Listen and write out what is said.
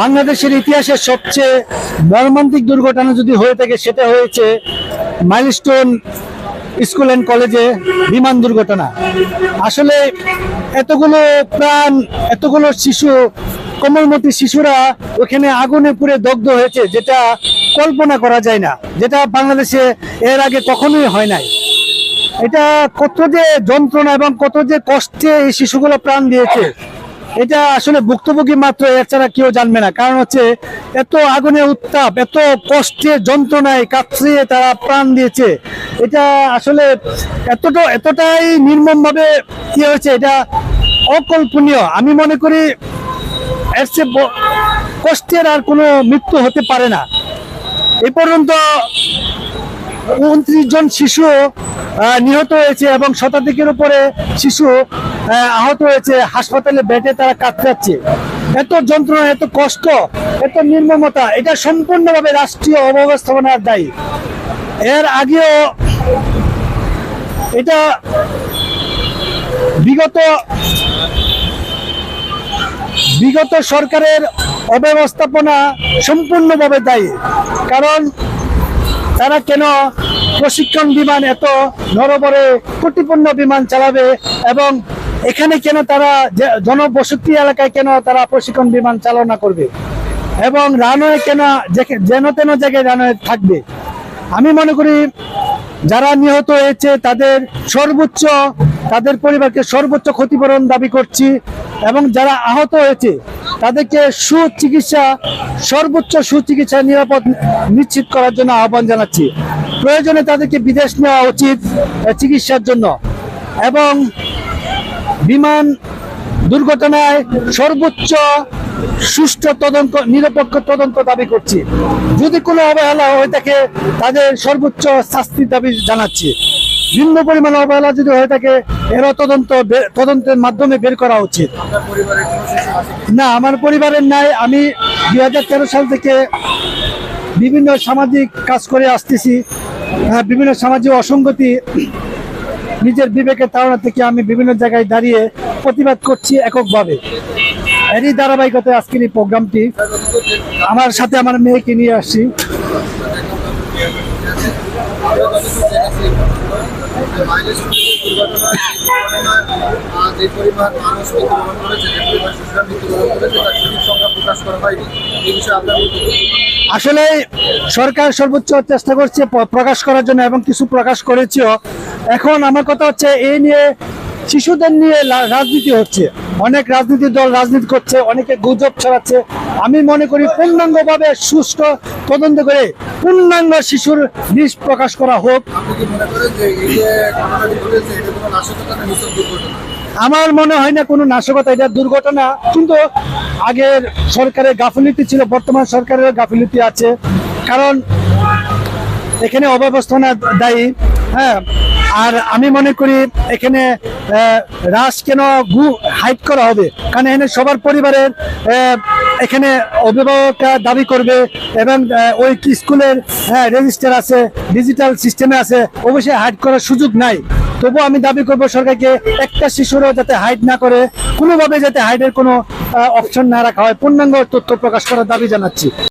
বাংলাদেশের ইতিহাসের সবচেয়ে মর্মান্তিক দুর্ঘটনা যদি হয়ে থাকে, সেটা হয়েছে মাইলস্টোন স্কুল অ্যান্ড কলেজে বিমান দুর্ঘটনা। আসলে এতগুলো প্রাণ, এতগুলো শিশু, কোমলমতি শিশুরা ওখানে আগুনে পুড়ে দগ্ধ হয়েছে, যেটা কল্পনা করা যায় না, যেটা বাংলাদেশে এর আগে কখনোই হয় নাই। এটা কত যে যন্ত্রণা এবং কত যে কষ্টে এই শিশুগুলো প্রাণ দিয়েছে এটা আসলে ভুক্তভোগী মাত্র, এছাড়া কেউ জানবে না। কারণ হচ্ছে, এত আগুনের উত্তাপ, এত কষ্টে যন্ত্রণায় কাতরিয়ে তারা প্রাণ দিয়েছে। এটা আসলে এতটা, এতটাই নির্মম ভাবে কি হয়েছে, এটা অকল্পনীয়। আমি মনে করি, এর চেয়ে কষ্টের আর কোনো মৃত্যু হতে পারে না। এ পর্যন্ত উনত্রিশ জন শিশু নিহত হয়েছে এবং শতাধিকের উপরে শিশু আহত হয়েছে। হাসপাতালে বেডে তারা কাতরাচ্ছে। এত যন্ত্রণা, এত কষ্ট, এত নির্মমতা, এটা সম্পূর্ণভাবে রাষ্ট্রীয় অব্যবস্থাপনার দায়ী। এর আগেও এটা বিগত বিগত সরকারের অব্যবস্থাপনা সম্পূর্ণভাবে দায়ী। কারণ তারা কেন প্রশিক্ষণ বিমান এত নরবরে কোটিপূর্ণ বিমান চালাবে? এবং এখানে কেন তারা জনবসতি এলাকায় কেন তারা প্রশিক্ষণ বিমান চালনা করবে? এবং রানওয়ে কেন যেন তেন জায়গায় রানওয়ে থাকবে? আমি মনে করি যারা নিহত হয়েছে তাদের সর্বোচ্চ, তাদের পরিবারকে সর্বোচ্চ ক্ষতিপূরণ দাবি করছি। এবং যারা আহত হয়েছে তাদেরকে সুচিকিৎসা, সর্বোচ্চ সুচিকিৎসা নিরাপদ নিশ্চিত করার জন্য আহ্বান জানাচ্ছি। প্রয়োজনে তাদেরকে বিদেশ নেওয়া উচিত চিকিৎসার জন্য। এবং বিমান দুর্ঘটনায় সর্বোচ্চ সুষ্ঠু তদন্ত, নিরপেক্ষ তদন্ত দাবি করছি। যদি কোনো অবহেলা হয়ে থাকে, তাদের সর্বোচ্চ শাস্তির দাবি জানাচ্ছি। ভিন্ন পরিমাণ অবহেলা যদি হয়ে থাকে এরা তদন্ত তদন্তের মাধ্যমে বের করা উচিত। না, আমার পরিবারের নাই। আমি দুই হাজার তেরো সাল থেকে বিভিন্ন সামাজিক কাজ করে আসতেছি। বিভিন্ন সামাজিক অসঙ্গতি নিজের বিবেকের তাড়না থেকে আমি বিভিন্ন জায়গায় দাঁড়িয়ে প্রতিবাদ করছি এককভাবে। এরই ধারাবাহিকতায় আজকের এই প্রোগ্রামটি। আমার সাথে আমার মেয়েকে নিয়ে আসছি। করেছে করেছে আসলে সরকার সর্বোচ্চ চেষ্টা করছে প্রকাশ করার জন্য এবং কিছু প্রকাশ করেছেও। এখন আমার কথা হচ্ছে এই নিয়ে শিশুদের নিয়ে রাজনীতি হচ্ছে। অনেক রাজনীতির দল রাজনীতি করছে, অনেকে গুজব ছড়াচ্ছে। আমি মনে করি পূর্ণাঙ্গভাবে সুষ্ঠু তদন্ত করে পূর্ণাঙ্গ শিশুর লিস্ট প্রকাশ করা হোক। আমার মনে হয় না কোনো নাশকতা, এটা দুর্ঘটনা। কিন্তু আগের সরকারের গাফিলতি ছিল, বর্তমান সরকারের গাফিলতি আছে। কারণ এখানে অব্যবস্থাপনা দায়ী হ্যাঁ। আর আমি মনে করি এখানে রাস কেন গু হাইট করা হবে? কারণ এখানে সবার পরিবারের এখানে অভিভাবকরা দাবি করবে এবং ওই স্কুলের হ্যাঁ রেজিস্টার আছে, ডিজিটাল সিস্টেমে আছে, অবশ্যই হাইট করার সুযোগ নাই। তবুও আমি দাবি করব সরকারকে একটা শিশুরও যাতে হাইট না করে, কোনোভাবে যাতে হাইটের কোনো অপশন না রাখা হয়। পূর্ণাঙ্গ তথ্য প্রকাশ করার দাবি জানাচ্ছি।